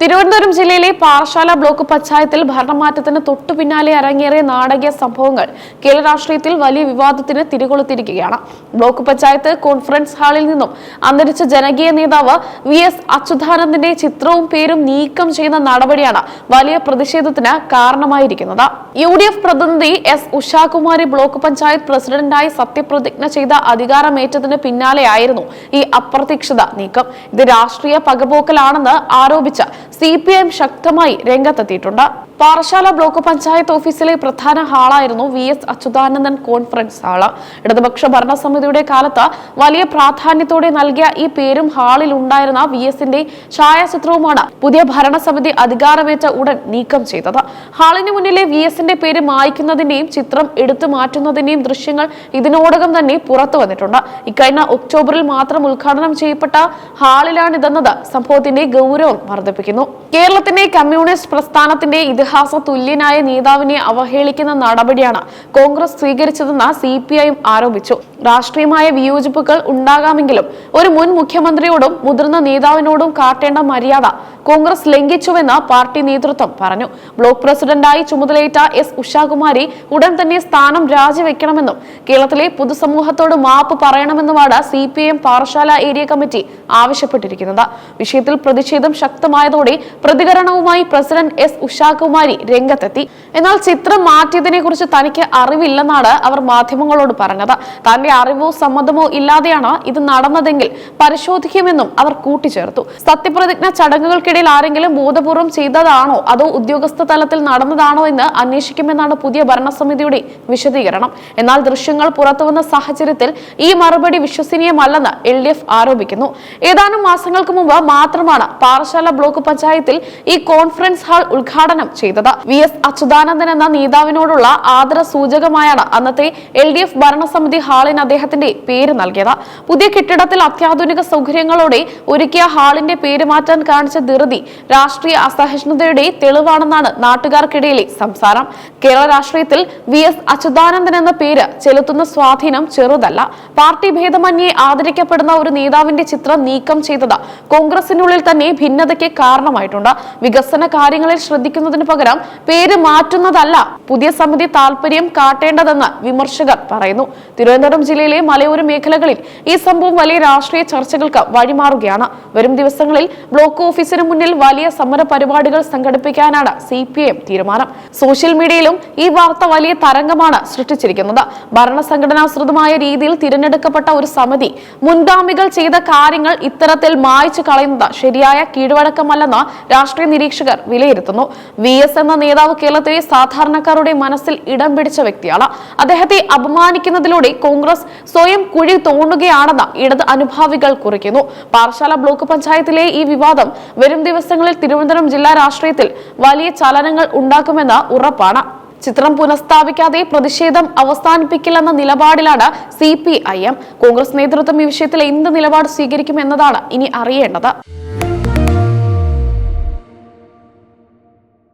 തിരുവനന്തപുരം ജില്ലയിലെ പാറശാല ബ്ലോക്ക് പഞ്ചായത്തിൽ ഭരണമാറ്റത്തിന് തൊട്ടു പിന്നാലെ അരങ്ങേറിയ നാടകീയ സംഭവങ്ങൾ കേരള രാഷ്ട്രീയത്തിൽ വലിയ വിവാദത്തിന് തിരികൊളുത്തിരിക്കുകയാണ് ബ്ലോക്ക് പഞ്ചായത്ത് കോൺഫറൻസ് ഹാളിൽ നിന്നും അന്തരിച്ച ജനകീയ നേതാവ് വി എസ് അച്യുതാനന്ദന്റെ ചിത്രവും പേരും നീക്കം ചെയ്യുന്ന നടപടിയാണ് വലിയ പ്രതിഷേധത്തിന് കാരണമായിരിക്കുന്നത്. യു ഡി എഫ് പ്രതിനിധി എസ് ഉഷാകുമാരി ബ്ലോക്ക് പഞ്ചായത്ത് പ്രസിഡന്റായി സത്യപ്രതിജ്ഞ ചെയ്ത അധികാരമേറ്റതിന് പിന്നാലെയായിരുന്നു ഈ അപ്രതീക്ഷിത നീക്കം. ഇത് രാഷ്ട്രീയ പകപോക്കലാണെന്ന് ആരോപിച്ച് സി പി ഐ എം ശക്തമായി രംഗത്തെത്തിയിട്ടുണ്ട്. പാറശാല ബ്ലോക്ക് പഞ്ചായത്ത് ഓഫീസിലെ പ്രധാന ഹാളായിരുന്നു V S Achuthanandan conference hall. ഇടതുപക്ഷ ഭരണസമിതിയുടെ കാലത്ത് വലിയ പ്രാധാന്യത്തോടെ നൽകിയ ഈ പേരും ഹാളിൽ ഉണ്ടായിരുന്ന വി എസിന്റെ ഛായാചിത്രവുമാണ് പുതിയ ഭരണസമിതി അധികാരമേറ്റ ഉടൻ നീക്കം ചെയ്തത്. ഹാളിന് മുന്നിലെ വി എസിന്റെ പേര് മായ്ക്കുന്നതിന്റെയും ചിത്രം എടുത്തു മാറ്റുന്നതിന്റെയും ദൃശ്യങ്ങൾ ഇതിനോടകം തന്നെ പുറത്തു വന്നിട്ടുണ്ട്. ഇക്കഴിഞ്ഞ ഒക്ടോബറിൽ മാത്രം ഉദ്ഘാടനം ചെയ്യപ്പെട്ട ഹാളിലാണിതെന്നത്. സംഭവത്തിന്റെ ഗൗരവം വർദ്ധിപ്പിക്കുന്നു. കേരളത്തിന്റെ കമ്മ്യൂണിസ്റ്റ് പ്രസ്ഥാനത്തിന്റെ ഇതിഹാസ തുല്യനായ നേതാവിനെ അവഹേളിക്കുന്ന നടപടിയാണ് കോൺഗ്രസ് സ്വീകരിച്ചതെന്ന് സി പി ഐ ആരോപിച്ചു. രാഷ്ട്രീയമായ വിയോജിപ്പുകൾ ഉണ്ടാകാമെങ്കിലും ഒരു മുൻ മുഖ്യമന്ത്രിയോടും മുതിർന്ന നേതാവിനോടും കാട്ടേണ്ട മര്യാദ കോൺഗ്രസ് ലംഘിച്ചുവെന്ന് പാർട്ടി നേതൃത്വം പറഞ്ഞു. ബ്ലോക്ക് പ്രസിഡന്റായി ചുമതലയേറ്റ എസ് ഉഷാകുമാരി ഉടൻ തന്നെ സ്ഥാനം രാജിവെക്കണമെന്നും കേരളത്തിലെ പൊതുസമൂഹത്തോട് മാപ്പ് പറയണമെന്നുമാണ് C P M Parassala area committee ആവശ്യപ്പെട്ടിരിക്കുന്നത്. വിഷയത്തിൽ പ്രതിഷേധം ശക്തമായതോടെ പ്രതികരണവുമായി പ്രസിഡന്റ് എസ് ഉഷാകുമാരി രംഗത്തെത്തി. എന്നാൽ ചിത്രം മാറ്റിയതിനെ കുറിച്ച് തനിക്ക് അറിവില്ലെന്നാണ് അവർ മാധ്യമങ്ങളോട് പറഞ്ഞത്. തന്റെ അറിവോ സമ്മതമോ ഇല്ലാതെയാണ് ഇത് നടന്നതെങ്കിൽ പരിശോധിക്കുമെന്നും അവർ കൂട്ടിച്ചേർത്തു. സത്യപ്രതിജ്ഞ ചടങ്ങുകൾക്കിടയിൽ ആരെങ്കിലും ബോധപൂർവം ചെയ്തതാണോ? അതോ ഉദ്യോഗസ്ഥ തലത്തിൽ നടന്നതാണോ എന്ന് അന്വേഷിക്കുമെന്നാണ് പുതിയ ഭരണസമിതിയുടെ വിശദീകരണം. എന്നാൽ ദൃശ്യങ്ങൾ പുറത്തുവന്ന സാഹചര്യത്തിൽ ഈ മറുപടി വിശ്വസനീയമല്ലെന്ന് എൽ ഡി എഫ് ആരോപിക്കുന്നു. ഏതാനും മാസങ്ങൾക്ക് മുമ്പ് മാത്രമാണ് പാറശാല ബ്ലോക്ക് പഞ്ചായത്തിൽ ഈ കോൺഫറൻസ് ഹാൾ ഉദ്ഘാടനം ചെയ്തത്. വി എസ് അച്യുതാനന്ദൻ എന്ന നേതാവിനോടുള്ള ആദര സൂചകമായാണ് അന്നത്തെ എൽ ഡി എഫ് ഭരണസമിതി ഹാളിന് അദ്ദേഹത്തിന്റെ പേര് നൽകിയത്. പുതിയ കെട്ടിടത്തിൽ അത്യാധുനിക സൗകര്യങ്ങളോടെ ഒരുക്കിയ ഹാളിന്റെ പേര് മാറ്റാൻ കാണിച്ച ധൃതി രാഷ്ട്രീയ അസഹിഷ്ണുതയുടെ തെളിവാണെന്നാണ് നാട്ടുകാർക്കിടയിലെ സംസാരം. കേരള രാഷ്ട്രീയത്തിൽ വി എസ് അച്യുതാനന്ദൻ എന്ന പേര് ചെലുത്തുന്ന സ്വാധീനം ചെറുതല്ല. പാർട്ടി ഭേദമന്യേ ആദരിക്കപ്പെടുന്ന ഒരു നേതാവിന്റെ ചിത്രം നീക്കം ചെയ്തത് കോൺഗ്രസിനുള്ളിൽ തന്നെ ഭിന്നതയ്ക്ക് കാരണമായിട്ടുണ്ട്. വികസന കാര്യങ്ങളിൽ ശ്രദ്ധിക്കുന്നതിന് പകരം പേര് മാറ്റുന്നതല്ല പുതിയ സമിതി താല്പര്യം കാട്ടേണ്ടതെന്ന് വിമർശകർ പറയുന്നു. തിരുവനന്തപുരം ജില്ലയിലെ മലയോര മേഖലകളിൽ ഈ സംഭവം വലിയ രാഷ്ട്രീയ ചർച്ചകൾക്ക് വഴിമാറുകയാണ്. വരും ദിവസങ്ങളിൽ ബ്ലോക്ക് ഓഫീസിന് മുന്നിൽ വലിയ സമര പരിപാടികൾ സംഘടിപ്പിക്കാനാണ് സി തീരുമാനം. സോഷ്യൽ മീഡിയയിലും ഈ വാർത്ത വലിയ തരംഗമാണ് സൃഷ്ടിച്ചിരിക്കുന്നത്. ഭരണസംഘടനാശ്രിതമായ രീതിയിൽ തിരഞ്ഞെടുക്കപ്പെട്ട ഒരു സമിതി മുൻഗാമികൾ ചെയ്ത കാര്യങ്ങൾ ഇത്തരത്തിൽ മായ്ച്ചു കളയുന്നത് ശരിയായ കീഴ്വഴക്കമല്ലെന്ന് രാഷ്ട്രീയ നിരീക്ഷകർ വിലയിരുത്തുന്നു. വി. എസ് എന്ന നേതാവ് കേരളത്തിലെ സാധാരണക്കാരുടെ മനസ്സിൽ ഇടം പിടിച്ച വ്യക്തിയാണ്. അദ്ദേഹത്തെ അപമാനിക്കുന്നതിലൂടെ കോൺഗ്രസ് സ്വയം കുഴി തോണ്ടുകയാണെന്ന് ഇടത് അനുഭാവികൾ കുറിക്കുന്നു. പാറശാല ബ്ലോക്ക് പഞ്ചായത്തിലെ ഈ വിവാദം വരും ദിവസങ്ങളിൽ തിരുവനന്തപുരം ജില്ലാ രാഷ്ട്രീയത്തിൽ വലിയ ചലനങ്ങൾ ഉണ്ടാക്കുമെന്ന് ഉറപ്പാണ്. ചിത്രം പുനഃസ്ഥാപിക്കാതെ പ്രതിഷേധം അവസാനിപ്പിക്കില്ലെന്ന നിലപാടിലാണ് C P I M. Congress നേതൃത്വം ഈ വിഷയത്തിൽ എന്ത് നിലപാട് സ്വീകരിക്കുമെന്നതാണ് ഇനി അറിയേണ്ടത്.